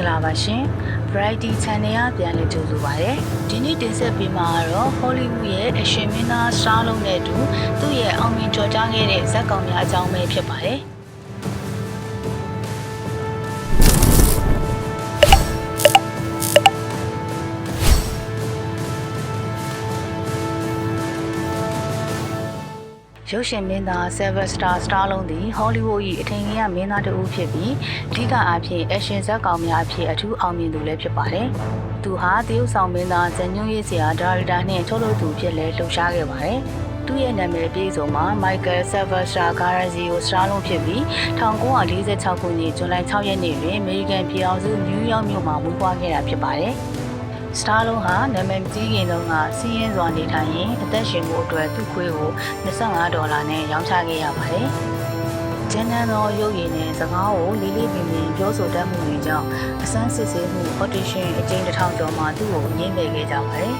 ္ဂလာပါရှင် Variety Channel ကပြန်လည်ကြိုဆိုပါရစေဒီနေ့တင်ဆက်ပေးမှာကတော့ Hollywood ရဲ့အရှင်မင်းသားစတားလုံးနဲ့အတူသူ့ရဲ့အောင်မြင်ကျော်ကြားခဲ့တဲ့ဇာတ်ကောင်များအကြောင်းပဲဖြစ်ပါတယ် ရုပ်ရှင်မင်းသား Silver Star Star လုံးသည် Hollywood ၏အထင်ကြီးမင်းသားတစ်ဦးဖြစ်ပြီးအဓိကအားဖြင့် action ဇာတ်ကောင်များအဖြစ်အထူးအောင်မြင်သူလည်းဖြစ်ပါတယ်။သူဟာတရုတ်ဆောင်မင်းသားဇန်ညွန့်ရေးစရာဒါရိုက်တာနှင့်ထုတ်လုပ်သူဖြစ်လဲလှုပ်ရှားခဲ့ပါတယ်။သူ့ရဲ့နာမည်အပြည့်စုံမှာ Michael Silver Star Garrazio Star လုံးဖြစ်ပြီး1946ခုနှစ်ဇွန်လ6ရက်နေ့တွင်အမေရိကန်ပြည်အောင်စုနယူးယောက်မြို့မှာမွေးဖွားခဲ့တာဖြစ်ပါတယ်။ စတားလုံးဟာနာမည်ကြီးခင်တုန်းကစီးရင်စွာနေထိုင်ရင်အသက်ရှင်ဖို့အတွက်သူ့ခွေးကို25ဒေါ်လာနဲ့ရောင်းချခဲ့ရပါတယ်။ကျန်းနန်းသောရုပ်ရည်နဲ့စကားကိုလေးလေးပင်ပင်ပြောဆိုတတ်မှုတွေကြောင့်အစမ်းစစ်ဆေးမှု audition အကြိမ်တစ်ထောင်ကျော်မှသူ့ကိုညှင်းပယ်ခဲ့ကြပါတယ်။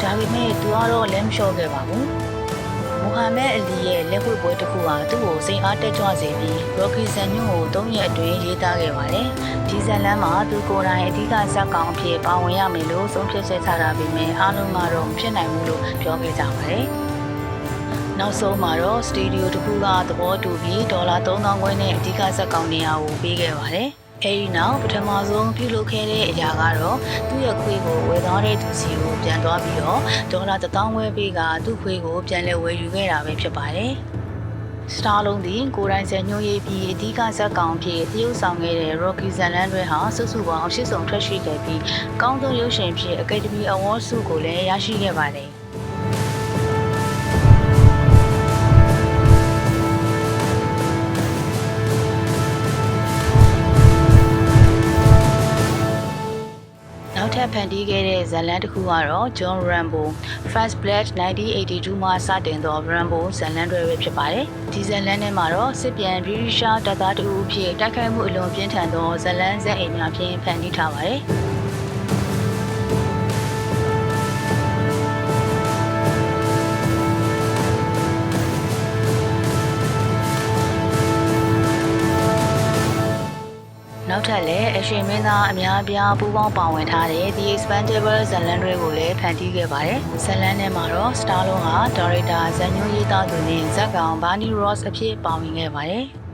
ဒါပေမဲ့သူကတော့လက်မလျှော့ခဲ့ပါဘူး။ မိုဟာမက်အလီရဲ့လက်ဝှေ့ပွဲတစ်ခုဟာသူ့ကိုစိတ်အားတက်ကြွစေပြီး Rocky ဇန်ညွန့်ကို၃ရက်အတွင်းရေးသားခဲ့ပါတယ်။ဒီဇတ်လန်းမှာသူကိုယ်တိုင်အဓိကဇက်ကောင်အဖြစ်ပါဝင်ရမယ်လို့ဆုံးဖြတ်ချက်ချတာပေမဲ့အားလုံးကတော့မဖြစ်နိုင်ဘူးလို့ပြောခဲ့ကြပါတယ်။နောက်ဆုံးမှာတော့စတူဒီယိုတစ်ခုကသဘောတူပြီးဒေါ်လာ3000ခွဲနဲ့အဓိကဇက်ကောင်နေရာကိုပေးခဲ့ပါတယ်။ အဲဒီနောက်ပထမဆုံးပြုလုပ်ခဲ့တဲ့အရာကတော့သူ့ရဲ့ခွေးကိုဝယ်သွားတဲ့သူစီကိုပြန်သွားပြီးတော့ဒေါ်လာ1000ဝဲပေးကသူ့ခွေးကိုပြန်လဲဝယ်ယူခဲ့တာပဲဖြစ်ပါတယ်။စတားလုံးသည်ကိုရိုင်းစံညွှန်းရေးပြီးအဓိကဇက်ကောင်ဖြစ်တရုတ်ဆောင်ခဲ့တဲ့ Rocky ဇန်လန်းတွဲဟာစုစုပေါင်း၈ဆုံထွက်ရှိခဲ့ပြီးကောင်းဆုံးရုပ်ရှင်ဖြစ် Academy Award ဆုကိုလည်းရရှိခဲ့ပါတယ်။ ထပ်ဖန်တီးခဲ့တဲ့ဇာတ်လမ်းတစ်ခုကတော့ John Rambo First Blood 1982မှာစတင်သော Rambo ဇာတ်လမ်းတွေပဲဖြစ်ပါတယ်။ဒီဇာတ်လမ်းထဲမှာတော့စစ်ပြန်ဗြိတိရှားတပ်သားတအူအဖြစ်တိုက်ခိုက်မှုအလွန်ပြင်းထန်သောဇာတ်လမ်းဇက်အိမ်များဖြင့်ဖန်တီးထားပါတယ်။ နောက်ထပ်လည်းအရှင်မင်းသားအများအပြားပူးပေါင်းပါဝင်ထားတဲ့ The Expandable ဇာတ်လမ်းတွေကိုလည်းဖန်တီးခဲ့ပါတယ်။ဇာတ်လမ်းထဲမှာတော့ Star လုံးဟာဒါရိုက်တာဇန်ညွှန်းရေးသားသူနဲ့ဇက်ကောင် Barney Ross အဖြစ်ပါဝင်ခဲ့ပါတယ်။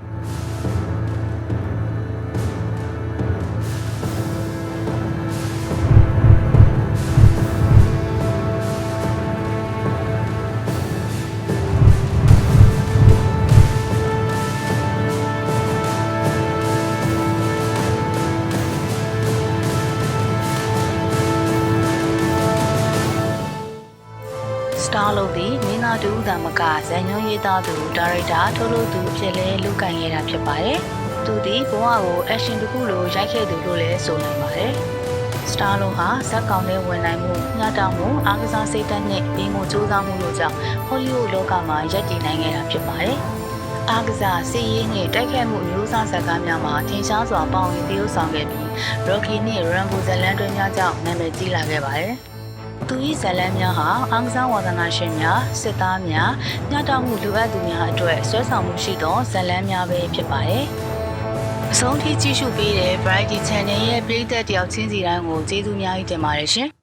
စတားလုံးသည်မင်းသားတူဦးသာမကဇန်ညွှန်းရေးသားသူဒါရိုက်တာထုတ်လုပ်သူအဖြစ်လည်းလုပ်ကိုင်ခဲ့တာဖြစ်ပါတယ်။သူသည်ဘဝကိုအရှင်တစ်ခုလိုရိုက်ခဲ့သူလို့လည်းဆိုနိုင်ပါတယ်။စတားလုံးဟာဇက်ကောင်နဲ့ဝင်နိုင်မှုညှတောင်မှုအားကစားစိတ်ဓာတ်နဲ့ပြီးမှုစူးစမ်းမှုတို့ကြောင့်ဟောလိဝုဒ်လောကမှာရပ်တည်နိုင်ခဲ့တာဖြစ်ပါတယ်။အားကစားစီးရေးနဲ့တိုက်ခိုက်မှုအမျိုးအစားဇာတ်ကားများမှာထင်ရှားစွာပေါဝင်သရုပ်ဆောင်ခဲ့ပြီး Rocky နဲ့ Rambo ဇာတ်လမ်းတွဲများကြောင့်နာမည်ကြီးလာခဲ့ပါတယ်။ သူ၏ဇာတ်လမ်းများဟာအောင်ကစားဝါသနာရှင်များစစ်သားများညှတောက်မှုလိုအပ်သူများအတွက်ဆွဲဆောင်မှုရှိသောဇာတ်လမ်းများပဲဖြစ်ပါတယ်။အဆုံးထိကြည့်ရှုပေးတဲ့ Variety Channel ရဲ့ပရိသတ်တယောက်ချင်းစီတိုင်းကိုကျေးဇူးများကြီးတင်ပါတယ်ရှင်။